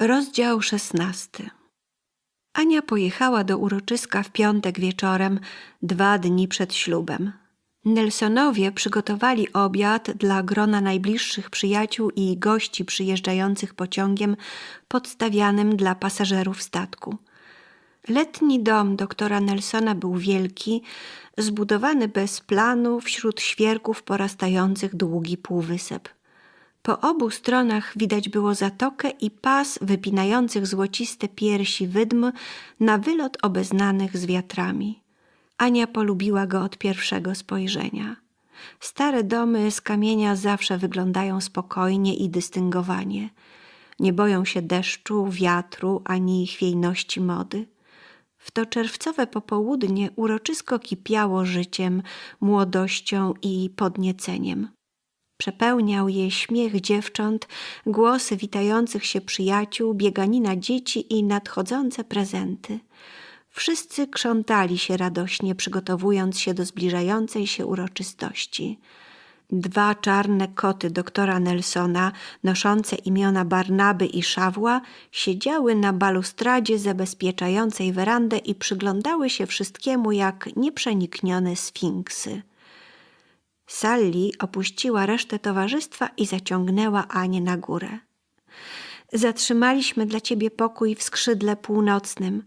Rozdział szesnasty. Ania pojechała do uroczyska w piątek wieczorem, dwa dni przed ślubem. Nelsonowie przygotowali obiad dla grona najbliższych przyjaciół i gości przyjeżdżających pociągiem podstawianym dla pasażerów statku. Letni dom doktora Nelsona był wielki, zbudowany bez planu wśród świerków porastających długi półwysep. Po obu stronach widać było zatokę i pas wypinających złociste piersi wydm na wylot obeznanych z wiatrami. Ania polubiła go od pierwszego spojrzenia. Stare domy z kamienia zawsze wyglądają spokojnie i dystyngowanie. Nie boją się deszczu, wiatru ani chwiejności mody. W to czerwcowe popołudnie uroczysko kipiało życiem, młodością i podnieceniem. Przepełniał je śmiech dziewcząt, głosy witających się przyjaciół, bieganina dzieci i nadchodzące prezenty. Wszyscy krzątali się radośnie, przygotowując się do zbliżającej się uroczystości. Dwa czarne koty doktora Nelsona, noszące imiona Barnaby i Szawła, siedziały na balustradzie zabezpieczającej werandę i przyglądały się wszystkiemu jak nieprzeniknione sfinksy. Sally opuściła resztę towarzystwa i zaciągnęła Anię na górę. Zatrzymaliśmy dla ciebie pokój w skrzydle północnym.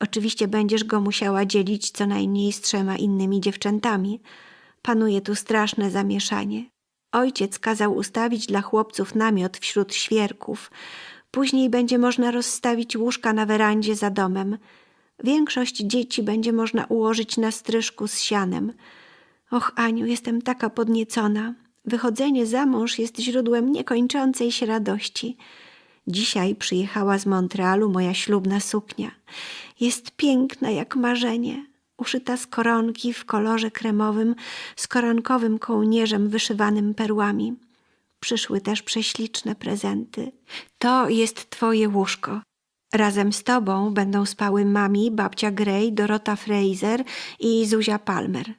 Oczywiście będziesz go musiała dzielić co najmniej z trzema innymi dziewczętami. Panuje tu straszne zamieszanie. Ojciec kazał ustawić dla chłopców namiot wśród świerków. Później będzie można rozstawić łóżka na werandzie za domem. Większość dzieci będzie można ułożyć na stryżku z sianem – Och, Aniu, jestem taka podniecona. Wychodzenie za mąż jest źródłem niekończącej się radości. Dzisiaj przyjechała z Montrealu moja ślubna suknia. Jest piękna jak marzenie, uszyta z koronki w kolorze kremowym, z koronkowym kołnierzem wyszywanym perłami. Przyszły też prześliczne prezenty. To jest twoje łóżko. Razem z tobą będą spały mami, babcia Gray, Dorota Fraser i Zuzia Palmer.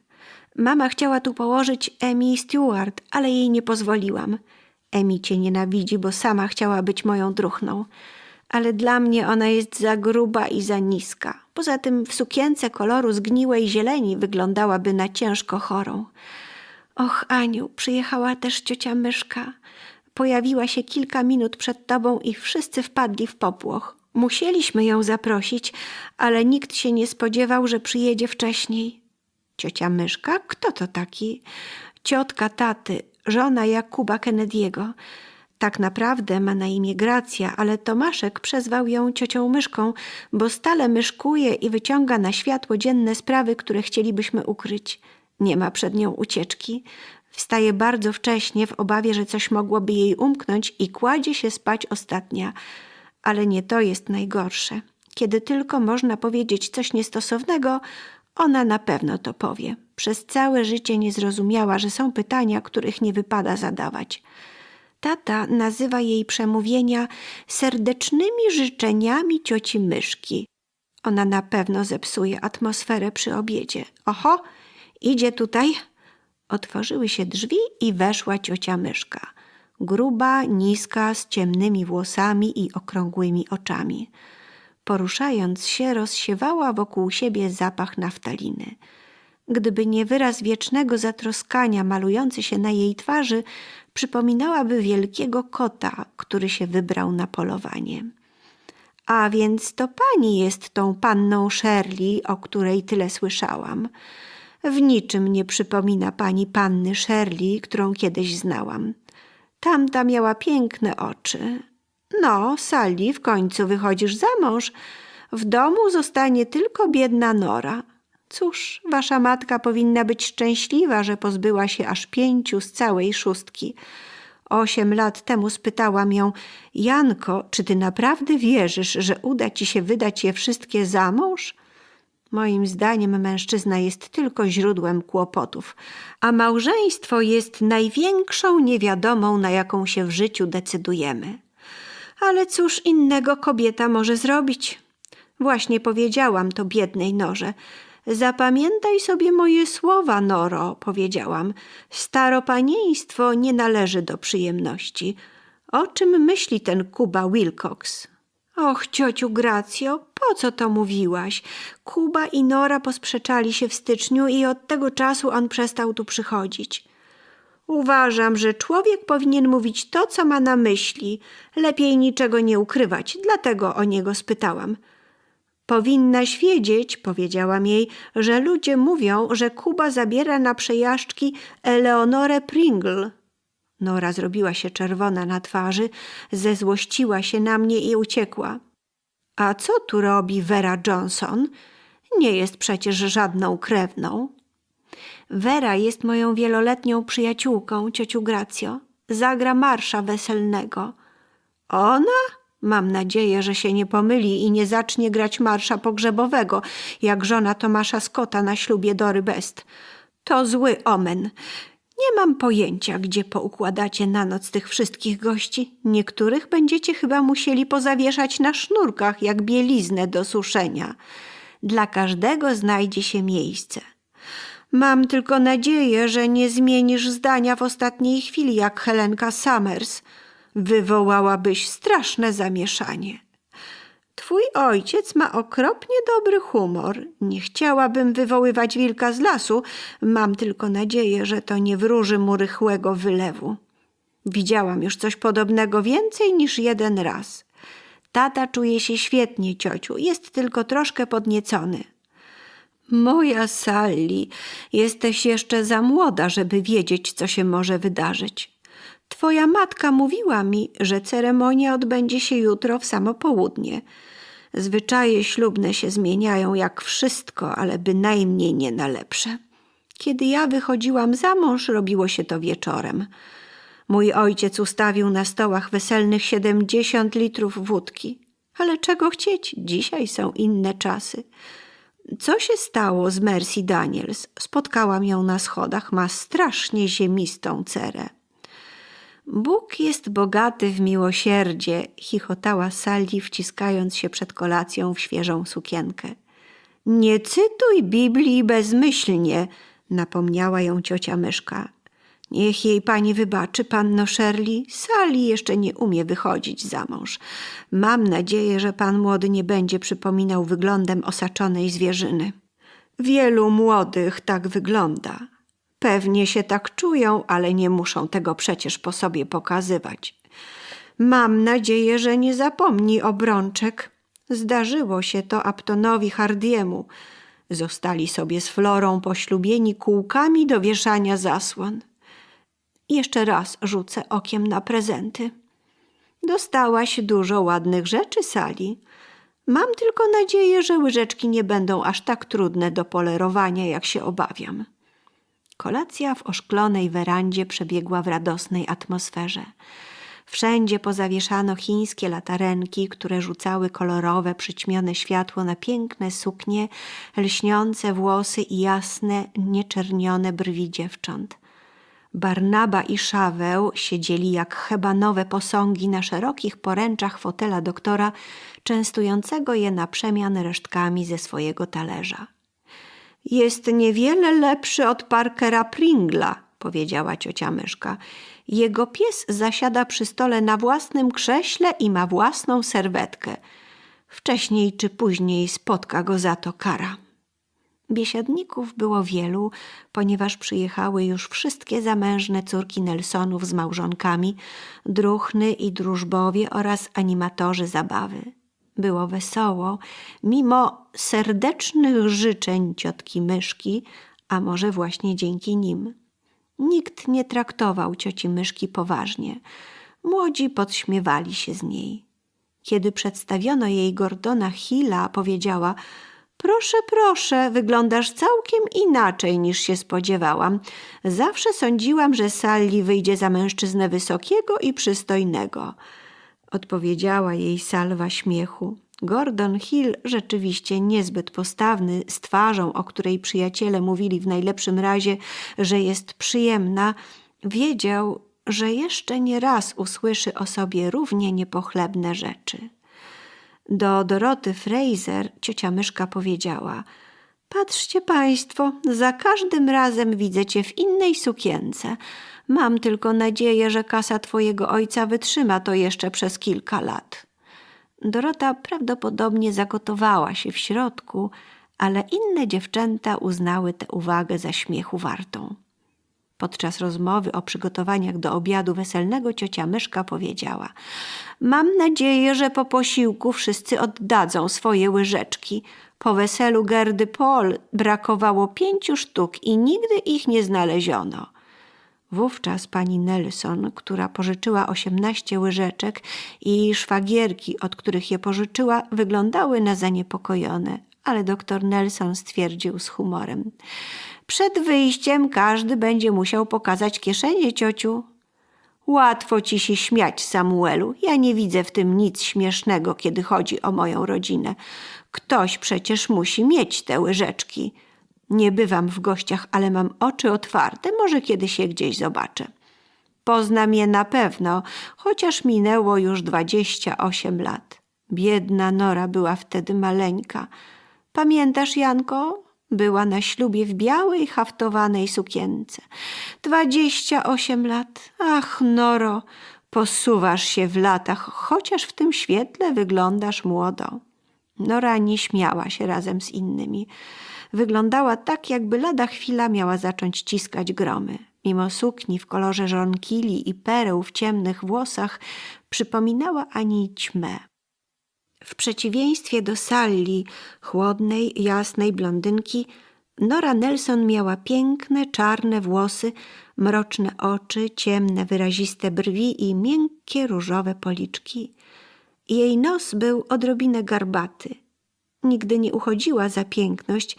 Mama chciała tu położyć Emi Stewart, ale jej nie pozwoliłam. Emi cię nienawidzi, bo sama chciała być moją druchną. Ale dla mnie ona jest za gruba i za niska. Poza tym w sukience koloru zgniłej zieleni wyglądałaby na ciężko chorą. Och, Aniu, przyjechała też ciocia Myszka. Pojawiła się kilka minut przed tobą i wszyscy wpadli w popłoch. Musieliśmy ją zaprosić, ale nikt się nie spodziewał, że przyjedzie wcześniej. Ciocia Myszka? Kto to taki? Ciotka taty, żona Jakuba Kennedy'ego. Tak naprawdę ma na imię Gracja, ale Tomaszek przezwał ją ciocią Myszką, bo stale myszkuje i wyciąga na światło dzienne sprawy, które chcielibyśmy ukryć. Nie ma przed nią ucieczki. Wstaje bardzo wcześnie w obawie, że coś mogłoby jej umknąć i kładzie się spać ostatnia. Ale nie to jest najgorsze. Kiedy tylko można powiedzieć coś niestosownego, ona na pewno to powie. Przez całe życie nie zrozumiała, że są pytania, których nie wypada zadawać. Tata nazywa jej przemówienia serdecznymi życzeniami cioci myszki. Ona na pewno zepsuje atmosferę przy obiedzie. Oho, idzie tutaj. Otworzyły się drzwi i weszła ciocia myszka. Gruba, niska, z ciemnymi włosami i okrągłymi oczami. Poruszając się, rozsiewała wokół siebie zapach naftaliny. Gdyby nie wyraz wiecznego zatroskania malujący się na jej twarzy, przypominałaby wielkiego kota, który się wybrał na polowanie. A więc to pani jest tą panną Shirley, o której tyle słyszałam. W niczym nie przypomina pani panny Shirley, którą kiedyś znałam. Tamta miała piękne oczy, no, Sally, w końcu wychodzisz za mąż. W domu zostanie tylko biedna Nora. Cóż, wasza matka powinna być szczęśliwa, że pozbyła się aż pięciu z całej szóstki. Osiem lat temu spytałam ją, Janko, czy ty naprawdę wierzysz, że uda ci się wydać je wszystkie za mąż? Moim zdaniem mężczyzna jest tylko źródłem kłopotów, a małżeństwo jest największą niewiadomą, na jaką się w życiu decydujemy. Ale cóż innego kobieta może zrobić? Właśnie powiedziałam to biednej Norze. Zapamiętaj sobie moje słowa, Noro, powiedziałam. Staropanieństwo nie należy do przyjemności. O czym myśli ten Kuba Wilcox? Och, ciociu Gracjo, po co to mówiłaś? Kuba i Nora posprzeczali się w styczniu i od tego czasu on przestał tu przychodzić. Uważam, że człowiek powinien mówić to, co ma na myśli. Lepiej niczego nie ukrywać, dlatego o niego spytałam. Powinnaś wiedzieć, powiedziałam jej, że ludzie mówią, że Kuba zabiera na przejażdżki Eleonorę Pringle. Nora zrobiła się czerwona na twarzy, zezłościła się na mnie i uciekła. A co tu robi Vera Johnson? Nie jest przecież żadną krewną. Vera jest moją wieloletnią przyjaciółką, ciociu Gracjo. Zagra marsza weselnego. Ona? Mam nadzieję, że się nie pomyli i nie zacznie grać marsza pogrzebowego, jak żona Tomasza Scotta na ślubie Dory Best. To zły omen. Nie mam pojęcia, gdzie poukładacie na noc tych wszystkich gości. Niektórych będziecie chyba musieli pozawieszać na sznurkach, jak bieliznę do suszenia. Dla każdego znajdzie się miejsce. Mam tylko nadzieję, że nie zmienisz zdania w ostatniej chwili, jak Helenka Summers. Wywołałabyś straszne zamieszanie. Twój ojciec ma okropnie dobry humor. Nie chciałabym wywoływać wilka z lasu. Mam tylko nadzieję, że to nie wróży mu rychłego wylewu. Widziałam już coś podobnego więcej niż jeden raz. Tata czuje się świetnie, ciociu. Jest tylko troszkę podniecony. Moja Sally, jesteś jeszcze za młoda, żeby wiedzieć, co się może wydarzyć. Twoja matka mówiła mi, że ceremonia odbędzie się jutro w samo południe. Zwyczaje ślubne się zmieniają jak wszystko, ale bynajmniej nie na lepsze. Kiedy ja wychodziłam za mąż, robiło się to wieczorem. Mój ojciec ustawił na stołach weselnych siedemdziesiąt litrów wódki. Ale czego chcieć? Dzisiaj są inne czasy. Co się stało z Mercy Daniels? Spotkałam ją na schodach, ma strasznie ziemistą cerę. Bóg jest bogaty w miłosierdzie, chichotała Sally, wciskając się przed kolacją w świeżą sukienkę. Nie cytuj Biblii bezmyślnie, napomniała ją ciocia myszka. Niech jej pani wybaczy, panno Shirley. Sally jeszcze nie umie wychodzić za mąż. Mam nadzieję, że pan młody nie będzie przypominał wyglądem osaczonej zwierzyny. Wielu młodych tak wygląda. Pewnie się tak czują, ale nie muszą tego przecież po sobie pokazywać. Mam nadzieję, że nie zapomni obrączek. Zdarzyło się to Aptonowi Hardiemu. Zostali sobie z Florą poślubieni kółkami do wieszania zasłon. Jeszcze raz rzucę okiem na prezenty. Dostałaś dużo ładnych rzeczy, Sali. Mam tylko nadzieję, że łyżeczki nie będą aż tak trudne do polerowania, jak się obawiam. Kolacja w oszklonej werandzie przebiegła w radosnej atmosferze. Wszędzie pozawieszano chińskie latarenki, które rzucały kolorowe, przyćmione światło na piękne suknie, lśniące włosy i jasne, nieczernione brwi dziewcząt. Barnaba i Szaweł siedzieli jak hebanowe posągi na szerokich poręczach fotela doktora, częstującego je na przemian resztkami ze swojego talerza. Jest niewiele lepszy od Parkera Pringla, powiedziała ciocia myszka. Jego pies zasiada przy stole na własnym krześle i ma własną serwetkę. Wcześniej czy później spotka go za to kara. Biesiadników było wielu, ponieważ przyjechały już wszystkie zamężne córki Nelsonów z małżonkami, druchny i drużbowie oraz animatorzy zabawy. Było wesoło, mimo serdecznych życzeń ciotki myszki, a może właśnie dzięki nim. Nikt nie traktował cioci myszki poważnie. Młodzi podśmiewali się z niej. Kiedy przedstawiono jej Gordona Hilla, powiedziała – Proszę, proszę, wyglądasz całkiem inaczej niż się spodziewałam. Zawsze sądziłam, że Sally wyjdzie za mężczyznę wysokiego i przystojnego. Odpowiedziała jej salwa śmiechu. Gordon Hill, rzeczywiście niezbyt postawny, z twarzą, o której przyjaciele mówili w najlepszym razie, że jest przyjemna, wiedział, że jeszcze nie raz usłyszy o sobie równie niepochlebne rzeczy. Do Doroty Fraser ciocia myszka powiedziała Patrzcie państwo, za każdym razem widzę cię w innej sukience. Mam tylko nadzieję, że kasa twojego ojca wytrzyma to jeszcze przez kilka lat. Dorota prawdopodobnie zagotowała się w środku, ale inne dziewczęta uznały tę uwagę za śmiechu wartą. Podczas rozmowy o przygotowaniach do obiadu weselnego ciocia Myszka powiedziała Mam nadzieję, że po posiłku wszyscy oddadzą swoje łyżeczki. Po weselu Gerdy Pol brakowało pięciu sztuk i nigdy ich nie znaleziono. Wówczas pani Nelson, która pożyczyła osiemnaście łyżeczek i szwagierki, od których je pożyczyła, wyglądały na zaniepokojone, ale doktor Nelson stwierdził z humorem. Przed wyjściem każdy będzie musiał pokazać kieszenie, ciociu. Łatwo ci się śmiać, Samuelu. Ja nie widzę w tym nic śmiesznego, kiedy chodzi o moją rodzinę. Ktoś przecież musi mieć te łyżeczki. Nie bywam w gościach, ale mam oczy otwarte, może kiedy się gdzieś zobaczę. Poznam je na pewno, chociaż minęło już dwadzieścia osiem lat. Biedna Nora była wtedy maleńka. Pamiętasz, Janko? Była na ślubie w białej, haftowanej sukience. Dwadzieścia osiem lat. Ach, Noro, posuwasz się w latach, chociaż w tym świetle wyglądasz młodo. Nora nie śmiała się razem z innymi. Wyglądała tak, jakby lada chwila miała zacząć ciskać gromy. Mimo sukni w kolorze żonkili i pereł w ciemnych włosach, przypominała Ani ćmę. W przeciwieństwie do Sally, chłodnej, jasnej blondynki, Nora Nelson miała piękne, czarne włosy, mroczne oczy, ciemne, wyraziste brwi i miękkie, różowe policzki. Jej nos był odrobinę garbaty. Nigdy nie uchodziła za piękność,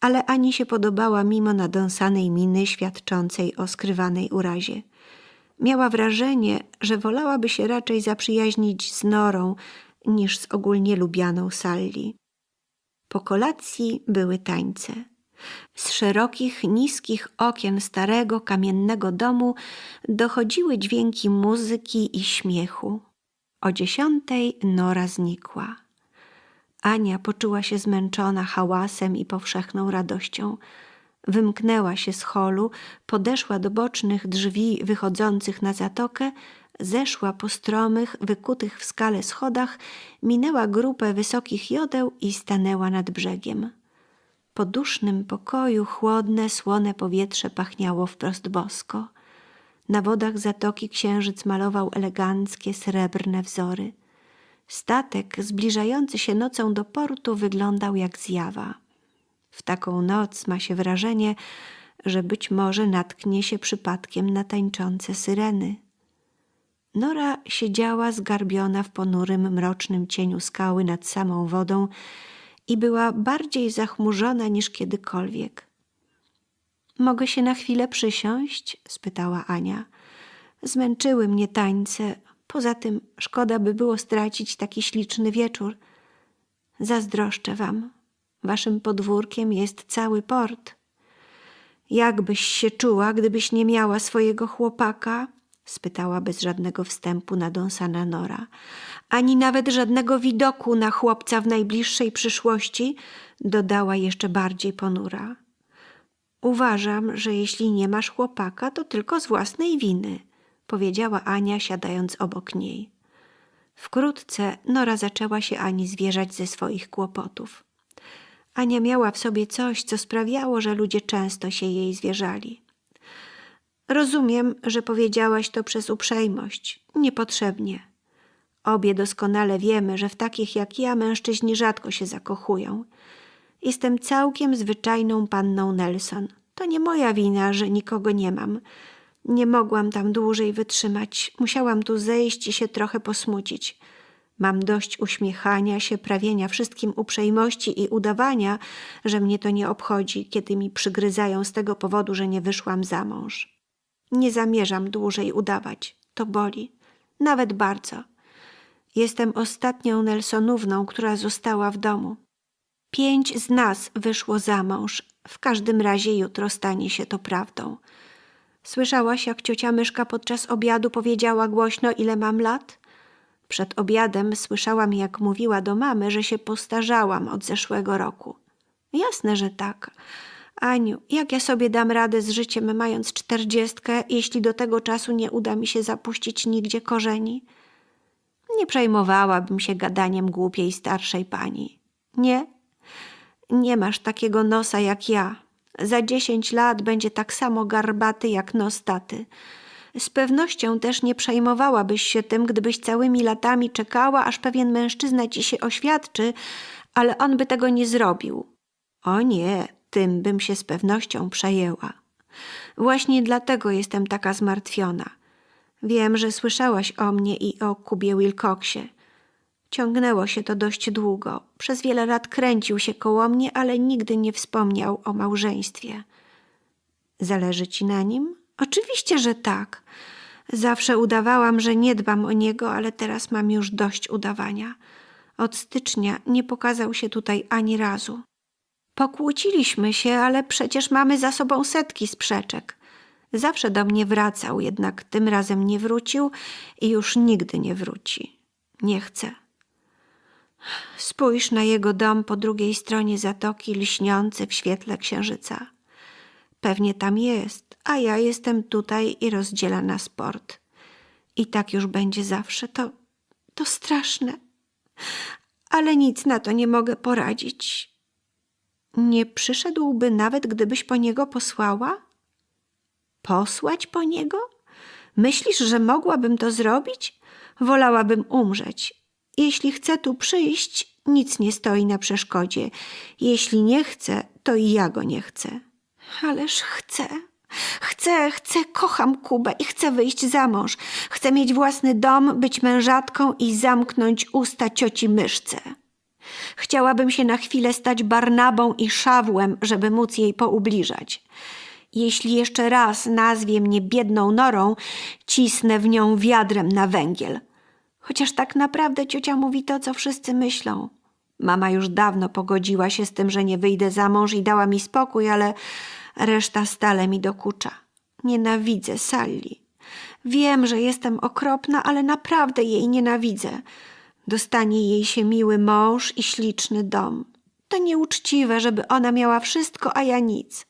ale ani się podobała mimo nadąsanej miny świadczącej o skrywanej urazie. Miała wrażenie, że wolałaby się raczej zaprzyjaźnić z Norą niż z ogólnie lubianą Sally. Po kolacji były tańce. Z szerokich, niskich okien starego, kamiennego domu dochodziły dźwięki muzyki i śmiechu. O dziesiątej Nora znikła. Ania poczuła się zmęczona hałasem i powszechną radością. Wymknęła się z holu, podeszła do bocznych drzwi wychodzących na zatokę, zeszła po stromych, wykutych w skale schodach, minęła grupę wysokich jodeł i stanęła nad brzegiem. Po dusznym pokoju chłodne, słone powietrze pachniało wprost bosko. Na wodach zatoki księżyc malował eleganckie, srebrne wzory. Statek zbliżający się nocą do portu wyglądał jak zjawa. W taką noc ma się wrażenie, że być może natknie się przypadkiem na tańczące syreny. Nora siedziała zgarbiona w ponurym, mrocznym cieniu skały nad samą wodą i była bardziej zachmurzona niż kiedykolwiek. Mogę się na chwilę przysiąść? spytała Ania. Zmęczyły mnie tańce. Poza tym szkoda by było stracić taki śliczny wieczór. Zazdroszczę wam. Waszym podwórkiem jest cały port. Jakbyś się czuła, gdybyś nie miała swojego chłopaka? Spytała bez żadnego wstępu nadąsana Nora. Ani nawet żadnego widoku na chłopca w najbliższej przyszłości, dodała jeszcze bardziej ponura. Uważam, że jeśli nie masz chłopaka, to tylko z własnej winy, powiedziała Ania, siadając obok niej. Wkrótce Nora zaczęła się Ani zwierzać ze swoich kłopotów. Ania miała w sobie coś, co sprawiało, że ludzie często się jej zwierzali. Rozumiem, że powiedziałaś to przez uprzejmość, niepotrzebnie. Obie doskonale wiemy, że w takich jak ja mężczyźni rzadko się zakochują. Jestem całkiem zwyczajną panną Nelson. To nie moja wina, że nikogo nie mam. Nie mogłam tam dłużej wytrzymać. Musiałam tu zejść i się trochę posmucić. Mam dość uśmiechania się, prawienia wszystkim uprzejmości i udawania, że mnie to nie obchodzi, kiedy mi przygryzają z tego powodu, że nie wyszłam za mąż. Nie zamierzam dłużej udawać. To boli. Nawet bardzo. Jestem ostatnią Nelsonówną, która została w domu. Pięć z nas wyszło za mąż. W każdym razie jutro stanie się to prawdą. Słyszałaś, jak ciocia myszka podczas obiadu powiedziała głośno, ile mam lat? Przed obiadem słyszałam, jak mówiła do mamy, że się postarzałam od zeszłego roku. Jasne, że tak. Aniu, jak ja sobie dam radę z życiem, mając czterdziestkę, jeśli do tego czasu nie uda mi się zapuścić nigdzie korzeni? Nie przejmowałabym się gadaniem głupiej starszej pani. Nie, nie masz takiego nosa jak ja. Za dziesięć lat będzie tak samo garbaty jak nos taty. Z pewnością też nie przejmowałabyś się tym, gdybyś całymi latami czekała, aż pewien mężczyzna ci się oświadczy, ale on by tego nie zrobił. O nie, tym bym się z pewnością przejęła. Właśnie dlatego jestem taka zmartwiona. Wiem, że słyszałaś o mnie i o Kubie Wilcoxie. Ciągnęło się to dość długo. Przez wiele lat kręcił się koło mnie, ale nigdy nie wspomniał o małżeństwie. Zależy ci na nim? Oczywiście, że tak. Zawsze udawałam, że nie dbam o niego, ale teraz mam już dość udawania. Od stycznia nie pokazał się tutaj ani razu. Pokłóciliśmy się, ale przecież mamy za sobą setki sprzeczek. Zawsze do mnie wracał, jednak tym razem nie wrócił i już nigdy nie wróci. Nie chcę. Spójrz na jego dom po drugiej stronie zatoki, lśniący w świetle księżyca. Pewnie tam jest, a ja jestem tutaj i rozdziela na sport. I tak już będzie zawsze. To, to straszne. Ale nic na to nie mogę poradzić. Nie przyszedłby nawet, gdybyś po niego posłała? Posłać po niego? Myślisz, że mogłabym to zrobić? Wolałabym umrzeć. Jeśli chce tu przyjść, nic nie stoi na przeszkodzie. Jeśli nie chce, to i ja go nie chcę. Ależ chcę. Chcę, chcę, kocham Kubę i chcę wyjść za mąż. Chcę mieć własny dom, być mężatką i zamknąć usta cioci myszce. Chciałabym się na chwilę stać Barnabą i Szawłem, żeby móc jej poubliżać. Jeśli jeszcze raz nazwie mnie biedną norą, cisnę w nią wiadrem na węgiel. Chociaż tak naprawdę ciocia mówi to, co wszyscy myślą. Mama już dawno pogodziła się z tym, że nie wyjdę za mąż i dała mi spokój, ale reszta stale mi dokucza. Nienawidzę Sally. Wiem, że jestem okropna, ale naprawdę jej nienawidzę. Dostanie jej się miły mąż i śliczny dom. To nieuczciwe, żeby ona miała wszystko, a ja nic.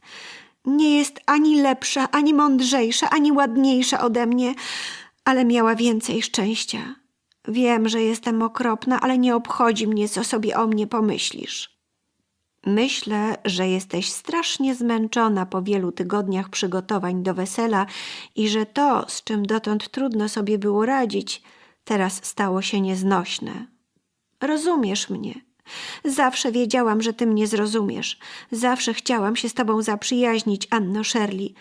Nie jest ani lepsza, ani mądrzejsza, ani ładniejsza ode mnie, ale miała więcej szczęścia. Wiem, że jestem okropna, ale nie obchodzi mnie, co sobie o mnie pomyślisz. Myślę, że jesteś strasznie zmęczona po wielu tygodniach przygotowań do wesela i że to, z czym dotąd trudno sobie było radzić, teraz stało się nieznośne. Rozumiesz mnie. Zawsze wiedziałam, że ty mnie zrozumiesz. Zawsze chciałam się z tobą zaprzyjaźnić, Anno Shirley.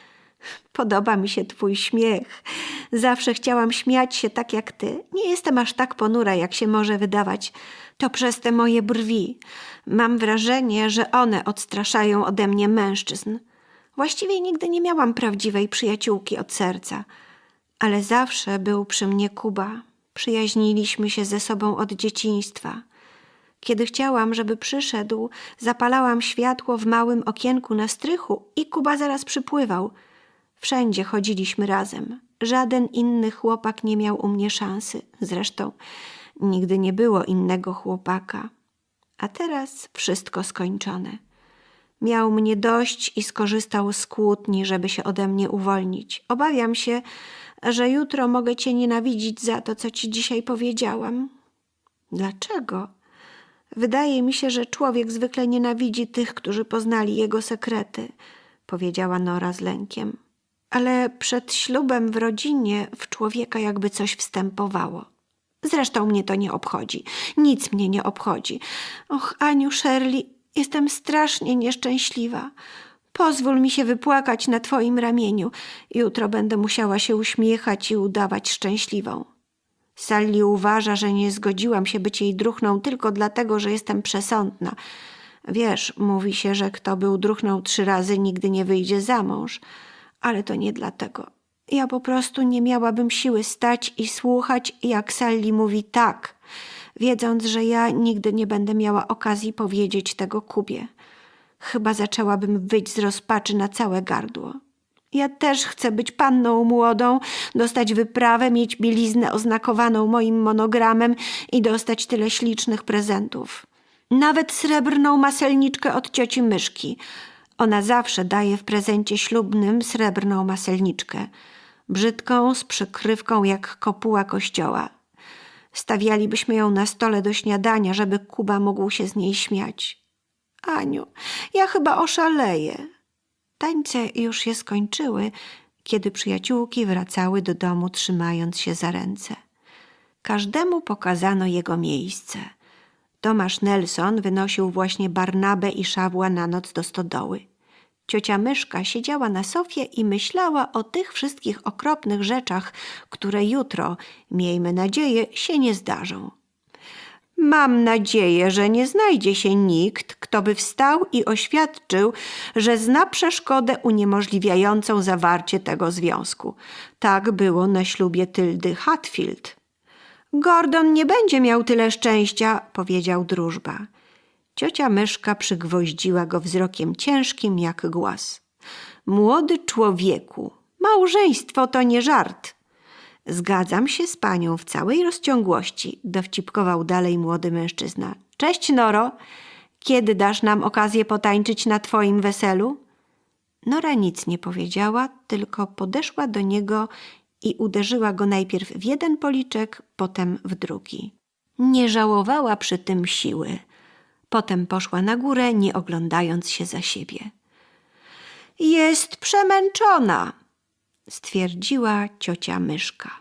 Podoba mi się twój śmiech. Zawsze chciałam śmiać się tak jak ty. Nie jestem aż tak ponura, jak się może wydawać. To przez te moje brwi. Mam wrażenie, że one odstraszają ode mnie mężczyzn. Właściwie nigdy nie miałam prawdziwej przyjaciółki od serca. Ale zawsze był przy mnie Kuba. Przyjaźniliśmy się ze sobą od dzieciństwa. Kiedy chciałam, żeby przyszedł, zapalałam światło w małym okienku na strychu i Kuba zaraz przypływał. Wszędzie chodziliśmy razem. Żaden inny chłopak nie miał u mnie szansy. Zresztą nigdy nie było innego chłopaka. A teraz wszystko skończone. Miał mnie dość i skorzystał z kłótni, żeby się ode mnie uwolnić. Obawiam się, że jutro mogę cię nienawidzić za to, co ci dzisiaj powiedziałam. Dlaczego? Wydaje mi się, że człowiek zwykle nienawidzi tych, którzy poznali jego sekrety, powiedziała Nora z lękiem. Ale przed ślubem w rodzinie w człowieka jakby coś wstępowało. Zresztą mnie to nie obchodzi. Nic mnie nie obchodzi. Och, Aniu Shirley, jestem strasznie nieszczęśliwa. Pozwól mi się wypłakać na twoim ramieniu. Jutro będę musiała się uśmiechać i udawać szczęśliwą. Sally uważa, że nie zgodziłam się być jej druchną tylko dlatego, że jestem przesądna. Wiesz, mówi się, że kto był druchną trzy razy, nigdy nie wyjdzie za mąż. Ale to nie dlatego. Ja po prostu nie miałabym siły stać i słuchać, jak Sally mówi tak, wiedząc, że ja nigdy nie będę miała okazji powiedzieć tego Kubie. Chyba zaczęłabym wyć z rozpaczy na całe gardło. Ja też chcę być panną młodą, dostać wyprawę, mieć bieliznę oznakowaną moim monogramem i dostać tyle ślicznych prezentów. Nawet srebrną maselniczkę od cioci Myszki. Ona zawsze daje w prezencie ślubnym srebrną maselniczkę. Brzydką, z przykrywką jak kopuła kościoła. Stawialibyśmy ją na stole do śniadania, żeby Kuba mógł się z niej śmiać. Aniu, ja chyba oszaleję. Tańce już się skończyły, kiedy przyjaciółki wracały do domu, trzymając się za ręce. Każdemu pokazano jego miejsce. Tomasz Nelson wynosił właśnie Barnabę i Szawła na noc do stodoły. Ciocia Myszka siedziała na sofie i myślała o tych wszystkich okropnych rzeczach, które jutro, miejmy nadzieję, się nie zdarzą. Mam nadzieję, że nie znajdzie się nikt, kto by wstał i oświadczył, że zna przeszkodę uniemożliwiającą zawarcie tego związku. Tak było na ślubie Tyldy Hatfield. Gordon nie będzie miał tyle szczęścia, powiedział drużba. Ciocia myszka przygwoździła go wzrokiem ciężkim jak głaz. Młody człowieku, małżeństwo to nie żart. Zgadzam się z panią w całej rozciągłości, dowcipkował dalej młody mężczyzna. Cześć, Noro. Kiedy dasz nam okazję potańczyć na twoim weselu? Nora nic nie powiedziała, tylko podeszła do niego i uderzyła go najpierw w jeden policzek, potem w drugi. Nie żałowała przy tym siły. Potem poszła na górę, nie oglądając się za siebie. Jest przemęczona, stwierdziła ciocia myszka.